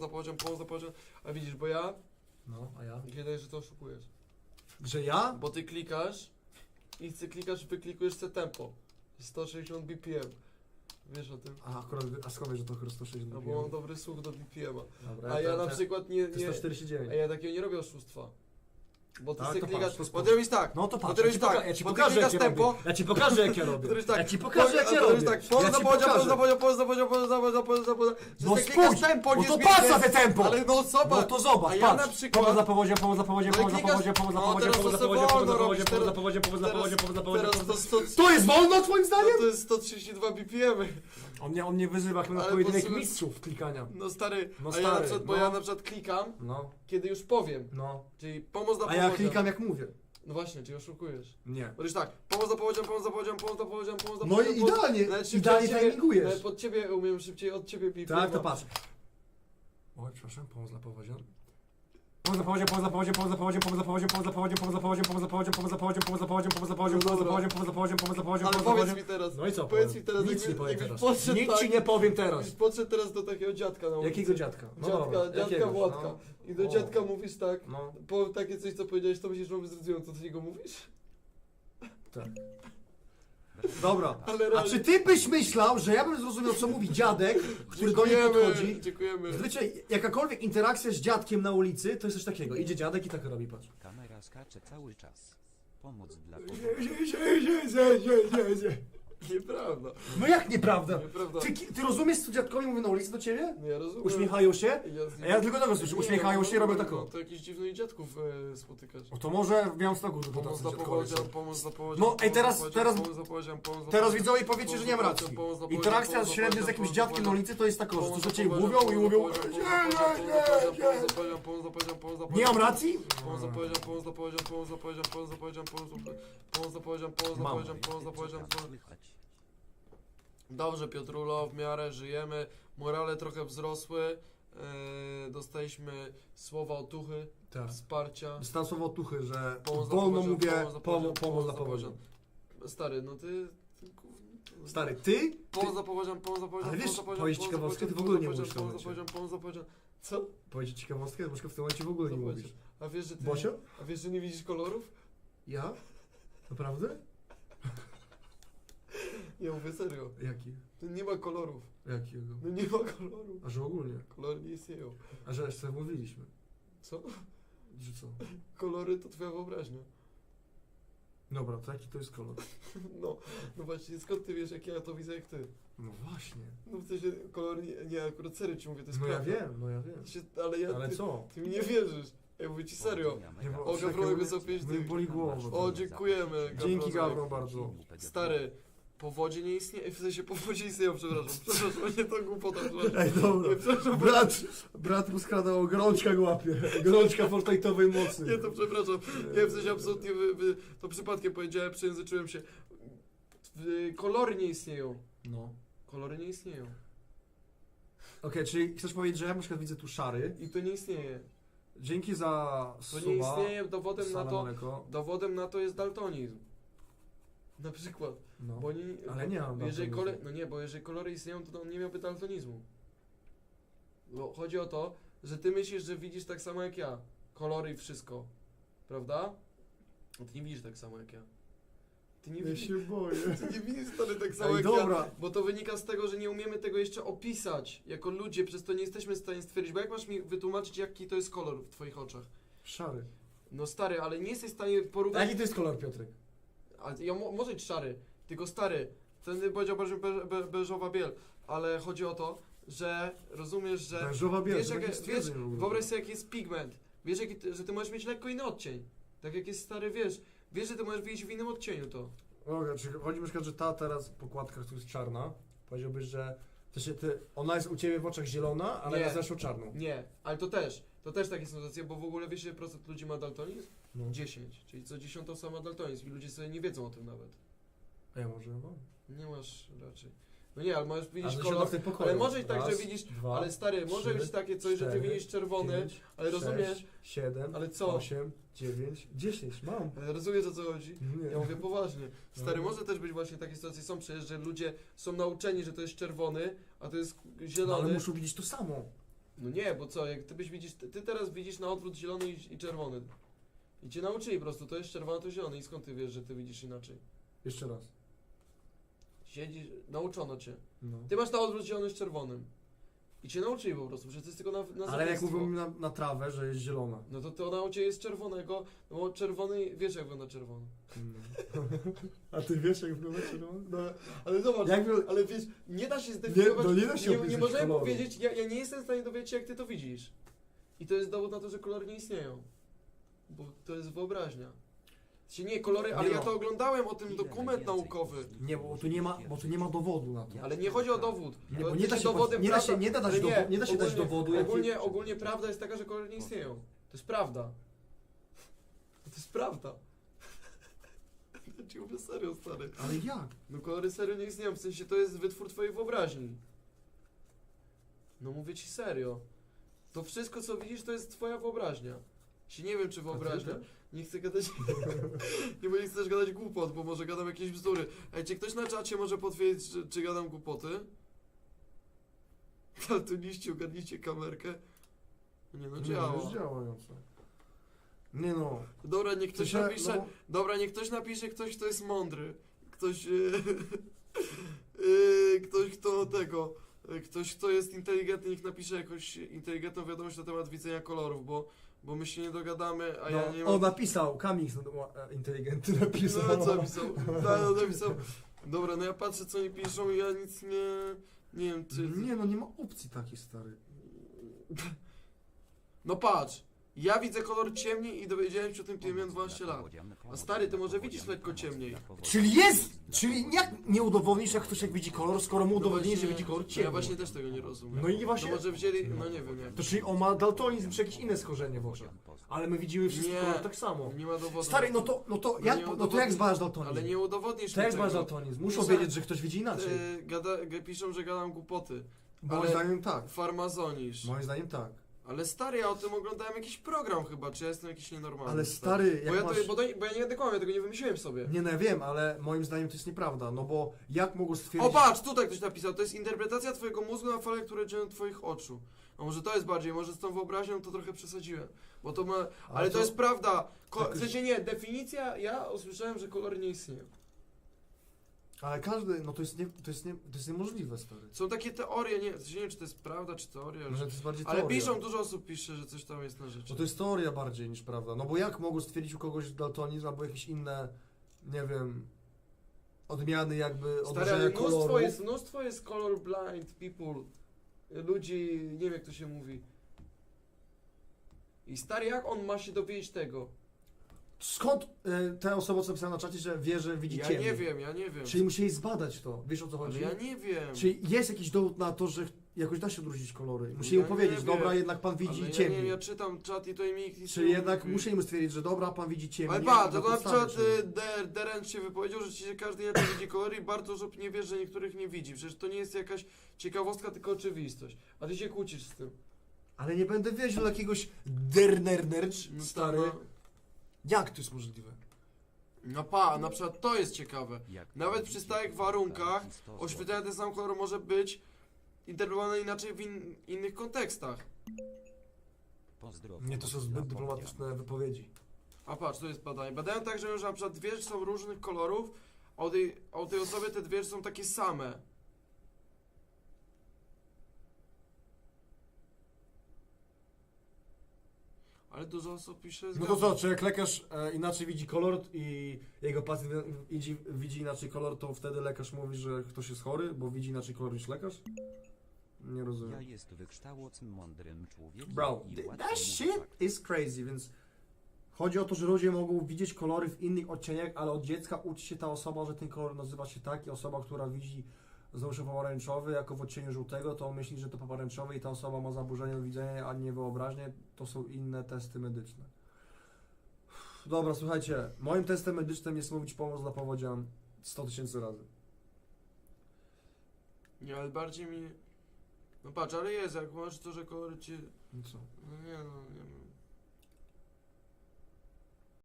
na poziom, poziom. A widzisz, bo ja No, a ja? kiedy że to oszukujesz. Że ja? Bo ty klikasz i ty klikasz, wyklikujesz te tempo. 160 BPM. Wiesz o tym? A, akurat, a skąd wiesz, że to chyba 160 No bo mam dobry słuch do BPM-a. Dobra, A ja to- na to- przykład nie, To nie, 149. a ja takiego nie robię oszustwa. Bo ty Tak, sobie to klikasz, patrz, to bo spoko. robisz tak, No to bo patrz, ty ja robisz ci, poka- tak, ja ci bo ty pokażę jak ja tempo, robię. Ja ci pokażę jak ja robię. robisz tak, Ja ci pokażę jak ja robisz robię. tak, poza Ja ci podział, pokażę. poza podział, poza podział, poza podział, poza podział, No spójrz, tempo, bo nie to patrz na te tempo. Ale no No zobacz, to zobacz, a ja patrz. na przykład... Pomoc za powodziem, pomoc za powodziem, Ale pomoc klikasz- powodziem, pomoc za no, teraz pomoc za to powodziem, wolno pomoc za robisz, powodziem, pomoc za teraz- pomoc pomoc pomoc to 100, To jest wolno twoim zdaniem? to jest 132 BPM. On mnie, on mnie wyzywa chyba na Ale pojedynek mistrzów klikania. No stary, No a ja na stary, przykład, bo no. ja na przykład klikam, No, kiedy już powiem, no. czyli pomoc na A ja powodzian. klikam jak mówię. No właśnie, czyli oszukujesz. Nie. Mówisz tak, pomoc za powodzian, pomoc za powodzian, pomoc za powodzian, pomoc za No powodzian. i pomoc- idealnie, Nawet szybciej idealnie od ciebie- timingujesz. Nawet pod ciebie umiem szybciej od ciebie BPM. Tak, to patrz. Oj, przepraszam, pomoc dla powodzian. Pomoc za powodziem, pomoc za powodziem, pomoc za powodziem, pomoc za powodziem, pomoc za powodziem, pomoc za powodziem, pomoc za powodziem, pomoc za powodziem, pomoc za powodziem, pomoc za powodziem, pomoc za powodziem, pomoc za powodziem, pomoc za powodziem, Ale powiedz powodziem. mi teraz, No i co? powiedz mi teraz, Nic jakby- nie powiem jakbyś teraz. podszedł Nic tak- ci nie powiem teraz. Jakbyś podszedł teraz do takiego dziadka na ulicy. Jakiego dziadka? No Dziadka, dobra, dziadka jakiegoś, Władka. no. I do O. dziadka mówisz tak, No, po takie coś co powiedziałeś, to myślisz, że on zrezygnująco do niego mówisz? tak. Dobra. Ale A czy ty byś myślał, że ja bym zrozumiał, co mówi dziadek, który do mnie podchodzi? Dziękujemy. Zazwyczaj jakakolwiek interakcja z dziadkiem na ulicy, to jest coś takiego. Idzie dziadek i tak robi, patrz. Kamera skacze cały czas. Pomoc dla Nieprawda. No jak nieprawda? Nieprawda. Ty, ty rozumiesz, co dziadkowie mówią na ulicy do ciebie? No ja rozumiem. Uśmiechają się? Ja, z- ja tylko tego słyszę, Nie, uśmiechają no, się, robią taką. To jakichś dziwnych dziadków e, spotykasz. O to może w Białymstoku, że to Pomoc tacy dla pomoc dla powodzian. No, ej, teraz- pomoc teraz- powodzian, Pomoc dla pomoc dla Teraz widzowie powiecie, że nie mam racji. Interakcja średnia z jakimś dziadkiem na ulicy to jest taka, że to ci mówią i mówią "Nie, nie, nie, nie". Nie mam racji? Mam. Słychać. Dobrze, Piotrulo, w miarę żyjemy, morale trochę wzrosły, e, dostaliśmy słowa otuchy, Tak. wsparcia. Dostałem słowo otuchy, że Pomoc wolno powodzian, mówię pomoc pomoc, pomoc dla za powodzian. Stary, no ty... ty gówno- Stary, ty? Pomoc za powodzian, pomoc za powodzian, Ale pomoc wiesz, powiedzieć pomoc ciekawostkę, ty w ogóle nie pomoc mówisz w tym pomoc momencie. pomoc powodzian. Co? Powiedzieć ciekawostkę, bo w tym momencie w ogóle nie mówisz. A wiesz, że ty... Bosio? A wiesz, że nie widzisz kolorów? Ja? Naprawdę? Ja mówię serio. Jaki? Tu nie ma kolorów. Jakiego? No nie ma kolorów. A że ogólnie? Kolory nie istnieją. A że jeszcze mówiliśmy. Co? Że co? Kolory to twoja wyobraźnia. Dobra, to jaki to jest kolor? No, no właśnie, skąd ty wiesz, jak ja to widzę jak ty? No właśnie. No w sensie, kolor nie, nie akurat serio ci mówię, to jest No ja prawda. wiem, no ja wiem. Się, ale ja, Ale ty, co? ty mi nie wierzysz. Ja mówię ci serio. Nie, bo- O, Gawronek za pięć mnie dych. boli głowa. O, dziękujemy, Dzięki. Gawron bardzo. Stary, powodzie nie istnieje, w sensie powodzie istnieją, przepraszam, przepraszam, nie to głupota, przepraszam. Ej, dobra. Nie, przepraszam, Brat, brat mu skradał, gorączka go łapie. Gorączka fortnite'owej mocy. Nie, to przepraszam. Nie, w sensie absolutnie wy, wy, to przypadkiem powiedziałem, przejęzyczyłem się. Y, Kolory nie istnieją. No. Kolory nie istnieją. Okej, czyli chcesz powiedzieć, że ja na przykład widzę tu szary. I to nie istnieje. Dzięki za To suba. nie istnieje, dowodem na to, mleko. dowodem na to jest daltonizm. Na przykład. No. Bo nie, Ale nie mam jeżeli kole. No nie, bo jeżeli kolory istnieją, to on nie miałby daltonizmu. Bo chodzi o to, że ty myślisz, że widzisz tak samo jak ja. Kolory i wszystko. Prawda? A ty nie widzisz tak samo jak ja. Ty nie Ja widzisz. się boję. Ty nie widzisz stary tak samo Ej, jak dobra. ja, bo to wynika z tego, że nie umiemy tego jeszcze opisać jako ludzie, przez to nie jesteśmy w stanie stwierdzić, bo jak masz mi wytłumaczyć, jaki to jest kolor w twoich oczach? Szary. No stary, ale nie jesteś w stanie A porównać... jaki to jest kolor, Piotrek? A ja mo może być szary, tylko stary, ten powiedział bardziej be be beżowa biel, ale chodzi o to, że rozumiesz, że... Wężowa biel. Wiesz, to jak, takie wiesz, stwierdzenie w ogóle. wyobraź sobie jaki jest pigment, wiesz, jaki ty, że ty możesz mieć lekko inny odcień, tak jak jest stary, wiesz, wiesz, że ty możesz widzieć w innym odcieniu to. Dobra, czyli chodzi na przykład, że ta teraz pokładka, która jest czarna, powiedziałbyś, że to się ty, ona jest u ciebie w oczach zielona, ale Nie. na zeszło czarną. Nie, ale to też, to też takie są sytuacje, bo w ogóle wiesz ile procent ludzi ma daltonizm? No. 10, czyli co dziesiąta osoba ma daltonizm i ludzie sobie nie wiedzą o tym nawet. A ja może mam. Nie masz raczej. No nie, ale możesz widzieć Ale kolor, pokoju. ale może być tak, że Raz, widzisz, dwa, ale stary, może trzy, być takie coś, że ty cztery, widzisz czerwony, pięć, ale rozumiesz, siedem, ale co? osiem, dziewięć, dziesięć, mam. ale rozumiesz o co chodzi? Nie. Ja mówię poważnie. Stary, No. może też być właśnie takie sytuacje są przecież, że ludzie są nauczeni, że to jest czerwony, a to jest No, ale zielony. muszą widzieć to samo. No nie, bo co, jak ty byś widzisz, ty, ty teraz widzisz na odwrót zielony i, i czerwony. I cię nauczyli po prostu, to jest czerwony, to zielony. I skąd ty wiesz, że ty widzisz inaczej? Jeszcze raz. Siedzisz, nauczono cię. No. Ty masz na odwrót zielony z czerwonym. I cię nauczyli po prostu, że to jest tylko na, na Ale jak mówią na, na trawę, że jest zielona. No to to na aucie jest czerwonego, no bo czerwony, wiesz jak wygląda czerwony. A ty wiesz jak wygląda zielony? No. Ale zobacz, Jak wy- ale wiesz, nie da się zdefiniować, no nie da się nie, opisać nie możemy koloru. powiedzieć, ja, ja nie jestem w stanie dowiedzieć się jak ty to widzisz. I to jest dowód na to, że kolory nie istnieją. Bo to jest wyobraźnia. Znaczy nie kolory, ale Nie ja no. to oglądałem o tym dokument naukowy. Nie, bo tu nie ma, bo tu nie ma dowodu na to. Ale nie chodzi o dowód. Nie, bo nie da się, dowodem nie da się, prawda- nie da dać ale dowodu, nie da się dać ogólnie- dowodu. jaki- Ogólnie, ogólnie prawda jest taka, że kolory nie istnieją. To jest prawda. To jest prawda. Ja ci mówię serio, stary. Ale jak? No kolory serio nie istnieją, w sensie to jest wytwór twojej wyobraźni. No mówię ci serio. To wszystko co widzisz to jest twoja wyobraźnia. Się nie wiem czy wyobraźnia. Nie chcę gadać. nie, bo nie chcesz gadać głupot, bo może gadam jakieś bzdury. Ej, czy ktoś na czacie może potwierdzić, czy, czy gadam głupoty? Daltoniści, ogarnijcie kamerkę. Nie no, Nie, działa. już działające. Nie no. Dobra, niech ktoś się- napisze. no, Dobra, niech ktoś napisze, ktoś kto jest mądry. Ktoś. Yy, yy, ktoś kto tego. yy, Ktoś kto jest inteligentny, niech napisze jakąś inteligentną wiadomość na temat widzenia kolorów, bo, bo my się nie dogadamy, a no, ja nie O, mam. napisał, Kamix no, e, inteligentny napisał. No co napisał? Tak, no, napisał. Dobra, no ja patrzę co oni piszą i ja nic nie. Nie wiem, czy. Nie no, nie ma opcji takiej, stary. No patrz! Ja widzę kolor ciemniej i dowiedziałem się o tym, kiedy miałem 12 lat. A stary, ty może widzisz lekko ciemniej. Czyli jest! Czyli jak nie udowodnisz, jak ktoś jak widzi kolor, skoro mu udowodnisz, że widzi kolor no Ja ciemny? właśnie też tego nie rozumiem. No i właśnie... No może wzięli, no nie wiem jak. To czyli on ma daltonizm czy jakieś inne skorzenie w oczach. Ale my widzimy wszystko Nie. kolor tak samo. Nie ma dowodu. Stary, no to, no to, No jak, nie no to udowodnisz- jak zbadasz daltonizm? Ale nie udowodnisz To mi jak zbadasz tego. daltonizm? Muszą wiedzieć, że ktoś widzi inaczej. Yy, gada, g- piszą, że gadam głupoty. Moim ale- zdaniem tak. Farmazonisz. Moim zdaniem tak. Ale stary, ja o tym oglądałem jakiś program chyba, czy ja jestem jakiś nienormalny. Ale stary, Bo jak ja, masz... to, bo, to, bo ja nie będę kłamał, ja tego nie wymyśliłem sobie. Nie no, ja wiem, ale moim zdaniem to jest nieprawda, no bo jak mogą stwierdzić... O patrz, tutaj ktoś napisał, to jest interpretacja twojego mózgu na fale, które dzieją twoich oczu. A może to jest bardziej, może z tą wyobraźnią to trochę przesadziłem. Bo to ma. Ale, to, jest prawda. Ko- W sensie nie, definicja, ja usłyszałem, że kolory nie istnieją. Ale każdy, no to jest, nie, to jest, nie, to jest niemożliwe, stary. Są takie teorie, nie, w sensie nie wiem, czy to jest prawda, czy teoria. Może Że... to jest bardziej Ale teoria. piszą, dużo osób pisze, że coś tam jest na rzeczy. No to jest teoria bardziej niż prawda. No bo jak mogą stwierdzić u kogoś daltonizm albo jakieś inne, nie wiem, odmiany jakby odnożenia ale mnóstwo koloru. jest, mnóstwo jest color blind people. Ludzi, nie wiem jak to się mówi. I stary, jak on ma się dowiedzieć tego? Skąd y, ta osoba, co napisała na czacie, że wie, że widzi Ja ciemniej? nie wiem, ja nie wiem. Czyli musieli zbadać to. Wiesz o co Ale chodzi? ja nie wiem. Czyli jest jakiś dowód na to, że jakoś da się odróżnić kolory. Musieli Ja mu powiedzieć, dobra, jednak pan widzi Ale ja, ciemniej. nie, ja czytam czat i to mi nikt nic Czyli nie jednak mówi. musieli mu stwierdzić, że dobra, pan widzi ciemniej. Ale patrz, na to na podstawie przykład czego. y, Der, Deren się wypowiedział, że dzisiaj każdy inaczej widzi kolory i bardzo dużo nie wie, że niektórych nie widzi. Przecież to nie jest jakaś ciekawostka, tylko oczywistość. A ty się kłócisz z tym. Ale nie będę do jakiegoś dernernercz, No stary. to- Jak to jest możliwe? No pa, na przykład to jest ciekawe. Jak Nawet przy stałych warunkach stos Oświetlenie ten sam kolor może być interpretowane inaczej w in, innych kontekstach. Nie, to są zbyt dyplomatyczne wypowiedzi. A patrz, to jest badanie. Badają tak, że, że na przykład dwie rzeczy są różnych kolorów, a u tej, tej osoby te dwie rzeczy są takie same. Ale dużo osób pisze... No to co, czy jak lekarz e, inaczej widzi kolor i jego pacjent widzi, widzi inaczej kolor, to wtedy lekarz mówi, że ktoś jest chory, bo widzi inaczej kolor niż lekarz? Nie Ja rozumiem. jest mądrym człowiekiem Bro, i th- łatwo that shit fakt. is crazy, więc chodzi o to, że ludzie mogą widzieć kolory w innych odcieniach, ale od dziecka uczy się ta osoba, że ten kolor nazywa się tak i osoba, która widzi załóżmy pomarańczowy jako w odcieniu żółtego, to on myśli, że to pomarańczowy i ta osoba ma zaburzenie widzenia, a nie wyobraźnię. To są inne testy medyczne. Dobra, słuchajcie, moim testem medycznym jest mówić pomoc dla powodzian 100 tysięcy razy. Nie, ale bardziej mi... No patrz, ale jest, jak masz to, że kolory ci... No co? No nie no, nie wiem.